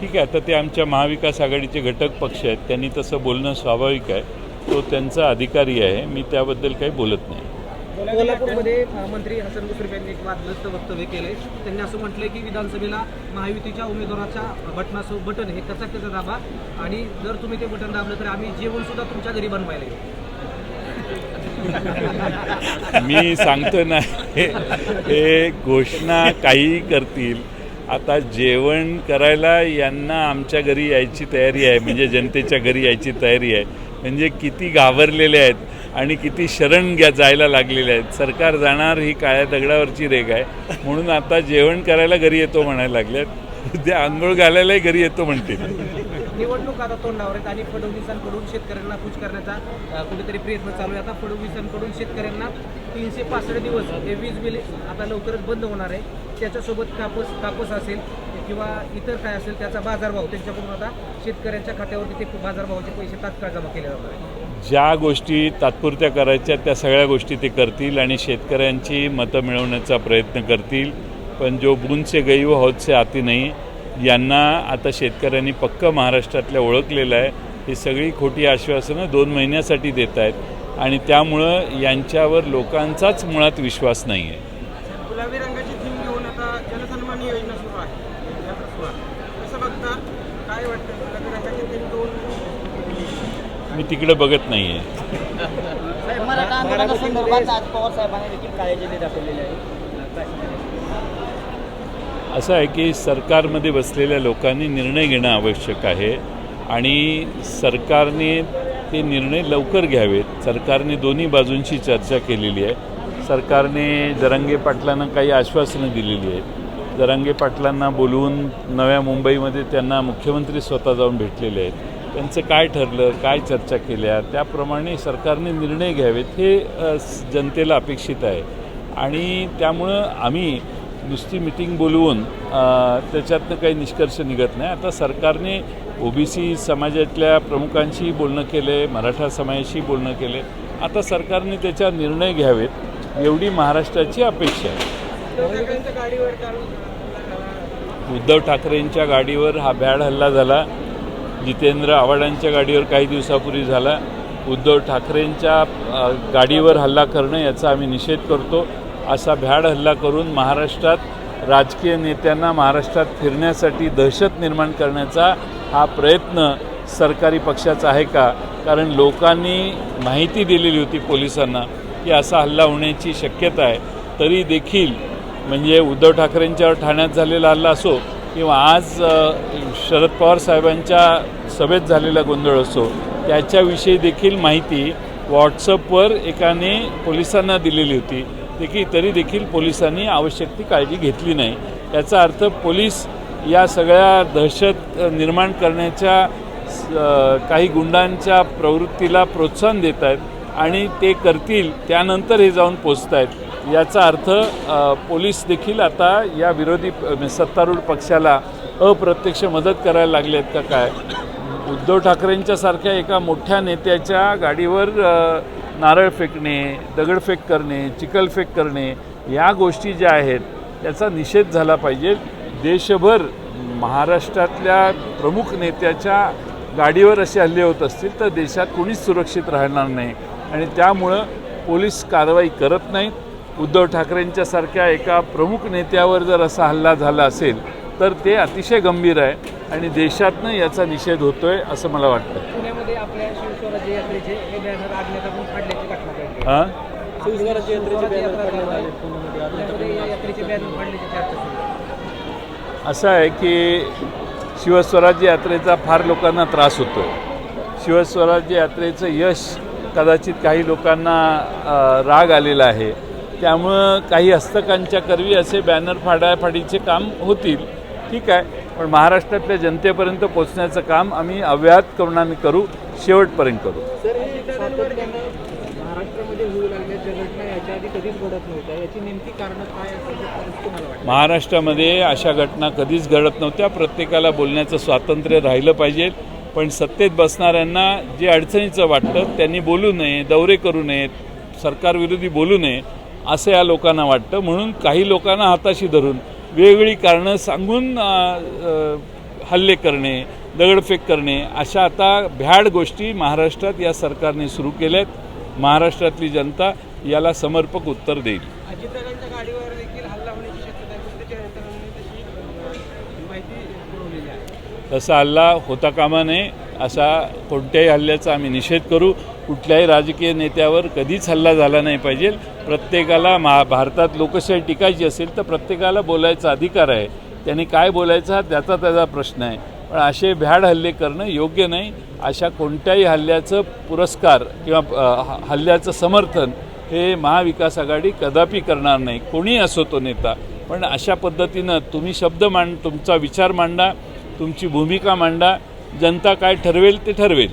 ठीक आहे आता ते आमच्या महाविकास आघाडीचे घटक पक्ष आहेत त्यांनी तसं बोलणं स्वाभाविक आहे. तो त्यांचा अधिकारी आहे मी त्याबद्दल काही बोलत नाही. कोल्हापूरमध्ये मंत्री हसन मुश्रीफ यांनी एक वादग्रस्त वक्तव्य केलंय. त्यांनी असं म्हटलंय की विधानसभेला महायुतीच्या उमेदवाराच्या बटनासो बटन हे कचा कचा दाबा. आणि जर तुम्ही ते बटन दाबलं तर आम्ही जेवण सुद्धा तुमच्या घरी बनवायला मी सांगतो ना हे घोषणा काहीही करतील आता जेवण करायला यांना आमच्या घरी यायची तयारी आहे म्हणजे जनतेच्या घरी यायची तयारी आहे. म्हणजे किती घाबरलेले आहेत आणि किती शरण घ्या जायला लागलेले आहेत. सरकार जाणार ही काळ्या दगडावरची रेग आहे. म्हणून आता जेवण करायला घरी येतो म्हणायला लागल्यात उद्या आंघोळ घालायलाही घरी येतो म्हणतील. निवडणूक आता तोंडावर आहेत आणि फडणवीसांकडून शेतकऱ्यांना खुश करण्याचा कुठेतरी प्रयत्न चालू आहे. आता फडणवीसांकडून शेतकऱ्यांना तीनशे पासष्ट दिवस हे वीज बिल आता लवकरच बंद होणार आहे. त्याच्यासोबत कापूस कापूस असेल किंवा इतर काय असेल त्याचा बाजारभाव त्यांच्याकडून आता शेतकऱ्यांच्या खात्यावरती ते बाजारभावाचे पैसे तात्काळ जमा केले जाणार आहेत. ज्या गोष्टी तात्पुरत्या करायच्या त्या सगळ्या गोष्टी ते करतील आणि शेतकऱ्यांची मतं मिळवण्याचा प्रयत्न करतील. पण जो बूंदसे गई व हौदसे आती नाही यांना आता शेतकऱ्यांनी पक्क महाराष्ट्रातल्या ओळखलेलं आहे. ही सगळी खोटी आश्वासनं दोन महिन्यासाठी देत आहेत आणि त्यामुळं यांच्यावर लोकांचाच मुळात विश्वास नाही आहे गुलाबी रंगाची थीम घेऊन आता जनसन्मान योजना सुरू आहे. यात्रा सुरू आहे कसं बघता? काय वाटतं गुलाबी रंगाची थीम घेऊन? मी तिकडे बघत नाही आहे मराठा आंदोलनासंदर्भात आज पवार साहेबांनी देखील काळजी दाखवलेली आहे असं आहे की सरकारमध्ये बसलेल्या लोकांनी निर्णय घेणं आवश्यक आहे आणि सरकारने ते निर्णय लवकर घ्यावेत. सरकारने दोन्ही बाजूंची चर्चा केलेली आहे. सरकारने जरांगे पाटलांना काही आश्वासनं दिलेली आहेत. जरांगे पाटलांना बोलवून नव्या मुंबईमध्ये त्यांना मुख्यमंत्री स्वतः जाऊन भेटलेले आहेत. त्यांचं काय ठरलं काय चर्चा केल्या त्याप्रमाणे सरकारने निर्णय घ्यावेत हे जनतेला अपेक्षित आहे. आणि त्यामुळं आम्ही नुसती मिटिंग बोलवून त्याच्यातनं काही निष्कर्ष निघत नाही. आता सरकारने ओबीसी समाजातल्या प्रमुखांशी बोलणं केलं आहे मराठा समाजाशी बोलणं केलं. आहे आता सरकारने त्याच्या निर्णय घ्यावेत एवढी महाराष्ट्राची अपेक्षा आहे. उद्धव ठाकरेंच्या गाडीवर हा भ्याड हल्ला झाला जितेंद्र आव्हाडांच्या गाडीवर काही दिवसापूर्वी झाला. उद्धव ठाकरेंच्या गाडीवर हल्ला करणं याचा आम्ही निषेध करतो. असा भ्याड हल्ला करून महाराष्ट्रात राजकीय नेत्यांना महाराष्ट्रात फिरण्यासाठी दहशत निर्माण करण्याचा हा प्रयत्न सरकारी पक्षाचा आहे का? कारण लोकांनी माहिती दिलेली होती पोलिसांना की असा हल्ला होण्याची शक्यता आहे. तरी देखील म्हणजे उद्धव ठाकरेंच्यावर ठाण्यात झालेला हल्ला असो किंवा आज शरद पवार साहेबांच्या सभेत झालेला गोंधळ असो त्याच्याविषयी देखील माहिती व्हॉट्सअपवर एकाने पोलिसांना दिलेली होती. देखील तरी देखील पोलिसांनी आवश्यक ती काळजी घेतली नाही. याचा अर्थ पोलीस या सगळ्या दहशत निर्माण करण्याच्या काही गुंडांच्या प्रवृत्तीला प्रोत्साहन देत आहेत आणि ते करतील त्यानंतर हे जाऊन पोचत आहेत याचा अर्थ पोलीस देखील आता या विरोधी म्हणजे सत्तारूढ पक्षाला अप्रत्यक्ष मदत करायला लागले आहेत का काय? उद्धव ठाकरेंच्यासारख्या एका मोठ्या नेत्याच्या गाडीवर नारळ फेकणे दगडफेक करणे चिखलफेक करणे या गोष्टी ज्या आहेत त्याचा निषेध झाला पाहिजे. देशभर महाराष्ट्रातल्या प्रमुख नेत्याच्या गाडीवर असे हल्ले होत असतील तर देशात कोणीच सुरक्षित राहणार नाही. आणि त्यामुळं पोलीस कारवाई करत नाहीत. उद्धव ठाकरेंच्यासारख्या एका प्रमुख नेत्यावर जर असा हल्ला झाला असेल तर ते अतिशय गंभीर आहे आणि देशातनं याचा निषेध होतोय असं मला वाटतं. पुण्यामध्ये आपल्या शिवस्वराज्य यात्रेचे हे बॅनर आज्ञात आपण फाडल्याची घटना घडली. हां? शिवस्वराज्य यात्रेचे बॅनर पुण्यामध्ये या यात्रेचे बॅनर फाडल्याची चर्चा सुरू आहे. असं आहे की शिवस्वराज्य यात्रेचा फार लोकांना त्रास होतो. शिवस्वराज्य यात्रेचं यश कदाचित काही लोकांना अ, राग आलेला आहे. त्यामुळं काही हस्तकांच्या करवी असे बॅनर फाडाफाडीचे काम होतील. ठीक आहे पण महाराष्ट्रातल्या जनतेपर्यंत पोचण्याचं काम आम्ही अव्याहत करूनाने करू शेवटपर्यंत करू. महाराष्ट्रामध्ये अशा घटना कधीच घडत नव्हत्या. प्रत्येकाला बोलण्याचं स्वातंत्र्य राहिलं पाहिजे पण सत्तेत बसणाऱ्यांना जे अडचणीचं वाटतं त्यांनी बोलू नये दौरे करू नयेत सरकारविरोधी बोलू नये असं या लोकांना वाटतं. म्हणून काही लोकांना हाताशी धरून वेगवेगळी कारणं सांगून हल्ले करणे दगडफेक करणे अशा आता भ्याड गोष्टी महाराष्ट्रात या सरकारने सुरू केल्यात. महाराष्ट्रातली जनता याला समर्पक उत्तर देईल. तसा हल्ला होता कामा नये. असा कोणत्याही हल्ल्याचा आम्ही निषेध करू. कुठल्याही राजकीय नेत्यावर कधीच हल्ला झाला नाही पाहिजे. प्रत्येकाला मा भारतात लोकशाही टिकायची असेल तर प्रत्येकाला बोलायचा अधिकार आहे. त्यांनी काय बोलायचा हा त्याचा त्याचा प्रश्न आहे. पण असे भ्याड हल्ले करणं योग्य नाही. अशा कोणत्याही हल्ल्याचं पुरस्कार किंवा ह- हल्ल्याचं समर्थन हे महाविकास आघाडी कदापि करणार नाही. कोणी असो तो नेता. पण अशा पद्धतीनं तुम्ही शब्द मांड तुमचा विचार मांडा. तुमची भूमिका मांडा. जनता काय ठरवेल ते ठरवेल.